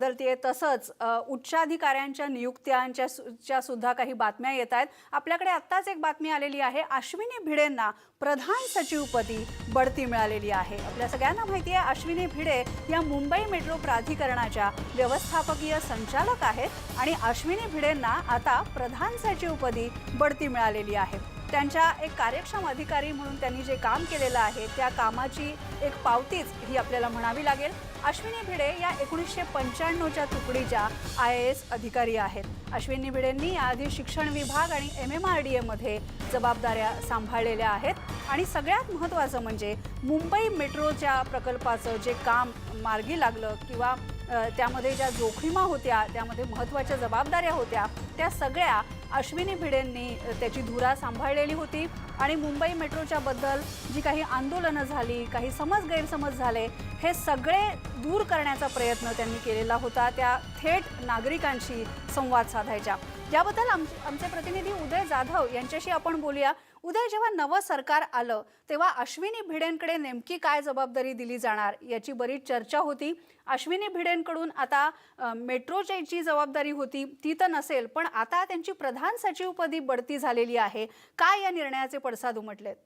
बदलतीये तसंच उच्चाधिकाऱ्यांच्या नियुक्त्यांच्या सुद्धा काही बातम्या येत आहेत. आपल्याकडे आत्ताच एक बातमी आलेली आहे. अश्विनी भिडेंना प्रधान सचिवपदी बढती मिळालेली आहे. आपल्या सगळ्यांना माहिती आहे अश्विनी भिडे या मुंबई मेट्रो प्राधिकरणाच्या व्यवस्थापकीय संचालक आहेत आणि अश्विनी भिडेंना आता प्रधान सचिवपदी बढती मिळालेली आहे. त्यांच्या एक कार्यक्षम अधिकारी म्हणून त्यांनी जे काम केलेलं आहे त्या कामाची एक पावतीच ही आपल्याला म्हणावी लागेल. अश्विनी भिडे या एकोणीसशे पंच्याण्णवच्या तुकडीच्या आय ए एस अधिकारी आहेत. अश्विनी भिडेंनी याआधी शिक्षण विभाग आणि एम एम आर डी एमध्ये जबाबदाऱ्या सांभाळलेल्या आहेत. आणि सगळ्यात महत्त्वाचं म्हणजे मुंबई मेट्रोच्या प्रकल्पाचं जे काम मार्गी लागलं किंवा त्यामध्ये ज्या जोखीमा होत्या त्यामध्ये महत्त्वाच्या जबाबदाऱ्या होत्या त्या सगळ्या अश्विनी भिडेंनी त्याची धुरा सांभाळलेली होती. आणि मुंबई मेट्रोच्या बद्दल जी काही आंदोलनं झाली काही समज गैरसमज झाले हे सगळे दूर करण्याचा प्रयत्न त्यांनी केलेला होता त्या थेट नागरिकांशी संवाद साधायच्या. याबद्दल आम आमचे प्रतिनिधी उदय जाधव यांच्याशी आपण बोलूया. उद्या जेव्हा नवं सरकार आलं तेव्हा अश्विनी भिडेंकडे नेमकी काय जबाबदारी दिली जाणार याची बरीच चर्चा होती. अश्विनी भिडेंकडून आता मेट्रोची जी जबाबदारी होती ती तर नसेल पण आता त्यांची प्रधान सचिवपदी बढती झालेली आहे. काय या निर्णयाचे पडसाद उमटलेत?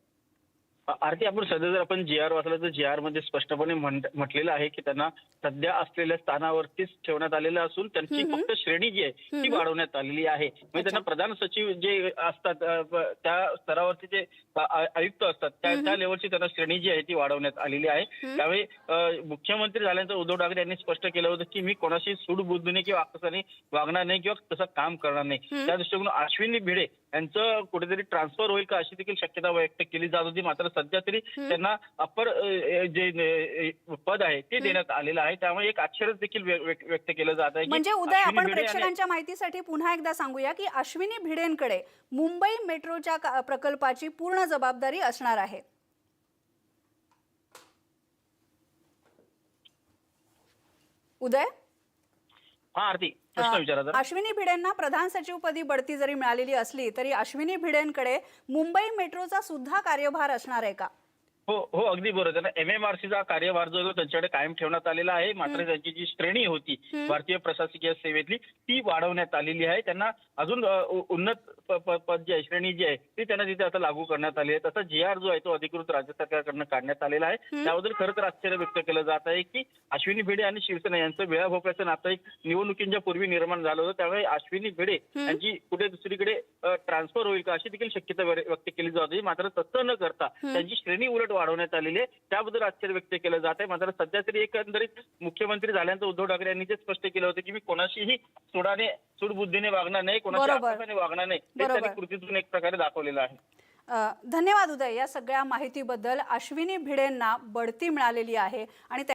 आरती आपण सध्या जर आपण जी आर वाचला तर जी आरमध्ये स्पष्टपणे म्हटलेलं आहे की त्यांना सध्या असलेल्या स्थानावरतीच ठेवण्यात आलेलं असून त्यांची. फक्त श्रेणी जी आहे ती. वाढवण्यात आलेली आहे म्हणजे त्यांना प्रधान सचिव जे असतात त्या स्तरावरती जे आयुक्त असतात त्या. त्या लेवलची त्यांना श्रेणी जी आहे ती वाढवण्यात आलेली आहे. त्यावेळी मुख्यमंत्री झाल्यानंतर उद्धव ठाकरे यांनी स्पष्ट केलं होतं की मी कोणाशी सूडबुद्धीने किंवा आकसाने वागणार नाही किंवा तसं काम करणार नाही. त्या दृष्टिकोन अश्विनी भिडे यांचं कुठेतरी ट्रान्सफर होईल का अशी देखील शक्यता व्यक्त केली जात होती मात्र सध्या तरी. त्यांना अप्पर जे पद आहे ते देण्यात आलेलं आहे. त्यामुळे एक आश्चर्य देखील व्य- व्य- व्यक्त केलं जात आहे की म्हणजे उदय आपण प्रेक्षकांच्या माहितीसाठी पुन्हा एकदा सांगूया की अश्विनी भिडेंकडे मुंबई मेट्रोच्या प्रकल्पाची पूर्ण जबाबदारी असणार आहे. उदय? हा आरती प्रश्न विचारा जरा. अश्विनी भिडेंना प्रधान सचिवपदी बढती जरी मिळालेली असली तरी अश्विनी भिडेंकडे मुंबई मेट्रोचा सुद्धा कार्यभार असणार आहे का हो हो अगदी बरोबर त्यांना एमएमआरसीचा कार्यभार जो आहे तो त्यांच्याकडे कायम ठेवण्यात आलेला आहे मात्र त्यांची जी श्रेणी होती. भारतीय प्रशासकीय सेवेतली ती वाढवण्यात आलेली आहे त्यांना अजून उन्नत पद जी आहे श्रेणी जी आहे ती त्यांना तिथे आता लागू करण्यात आली आहे तसा जी आर जो आहे तो अधिकृत राज्य सरकारकडनं काढण्यात आलेला आहे. त्याबद्दल खरं तर आश्चर्य व्यक्त केलं जात आहे की अश्विनी भिडे आणि शिवसेना यांचं वेळाभोप्याचं नातं एक निवडणुकींच्या पूर्वी निर्माण झालं होतं त्यामुळे अश्विनी भिडे. यांची कुठे दुसरीकडे ट्रान्सफर होईल का अशी देखील शक्यता व्य- व्यक्त केली जात होती मात्र तसं न करता. त्यांची श्रेणी उलट वाढवण्यात आलेली आहे त्याबद्दल आश्चर्य व्यक्त केलं जात आहे मात्र सध्या तरी एकंदरीत मुख्यमंत्री झाल्यानंतर उद्धव ठाकरे यांनी ते स्पष्ट केलं होतं की मी कोणाशीही सुडाने सूडबुद्धीने वागणार नाही. आकसाने वागणार नाही हे. त्यांनी कृतीतून एक प्रकारे दाखवलेलं आहे धन्यवाद उदय या सगळ्या माहितीबद्दल अश्विनी भिडेंना बढती मिळालेली आहे आणि